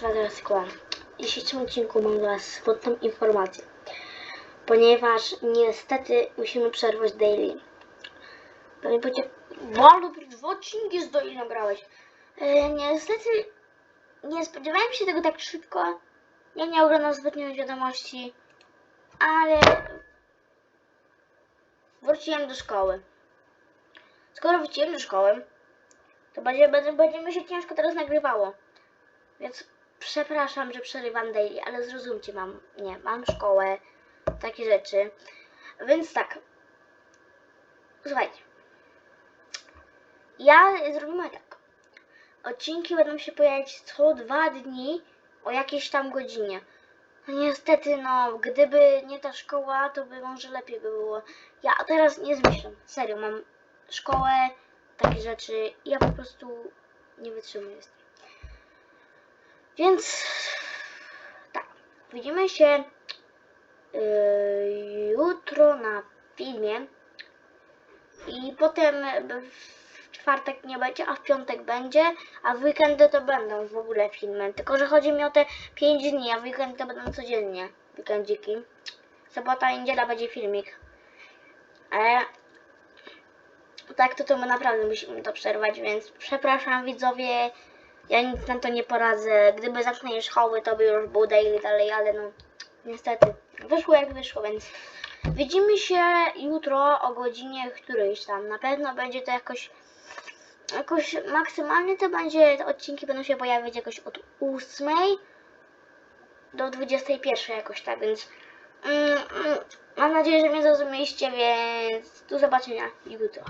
teraz tylko w dzisiejszym odcinku mam dla Was smutną informację. Ponieważ niestety musimy przerwać daily. Pewnie będzie bardzo dwa odcinki z daily nagrałeś. E, niestety nie spodziewałem się tego tak szybko. Ja nie oglądam zbytnio wiadomości, ale wróciłem do szkoły. Skoro wróciłem do szkoły, to będzie, będzie, będzie mi się ciężko teraz nagrywało. Więc przepraszam, że przerywam daily, ale zrozumcie, mam, nie, mam szkołę, takie rzeczy. Więc tak. Słuchajcie. Ja zrobimy tak. Odcinki będą się pojawiać co dwa dni o jakiejś tam godzinie. No niestety, no, gdyby nie ta szkoła, to by może lepiej by było. Ja teraz nie zmyślam. Serio, mam szkołę, takie rzeczy. Ja po prostu nie wytrzymuję z tym. Więc tak, widzimy się yy, jutro na filmie i potem w czwartek nie będzie, a w piątek będzie, a w weekendy to będą w ogóle filmy. Tylko, że chodzi mi o te 5 dni, a w weekendy to będą codziennie weekendziki. Sobota i niedziela będzie filmik. Ale tak, to to my naprawdę musimy to przerwać, więc przepraszam widzowie, ja nic na to nie poradzę. Gdyby zamknęli szkoły, to by już był daily dalej, ale no niestety wyszło jak wyszło, więc widzimy się jutro o godzinie którejś tam. Na pewno będzie to jakoś jakoś maksymalnie to będzie, te odcinki będą się pojawiać jakoś od 8 do 21 jakoś tak, więc mm, mm, mam nadzieję, że mnie zrozumieliście, więc do zobaczenia jutro.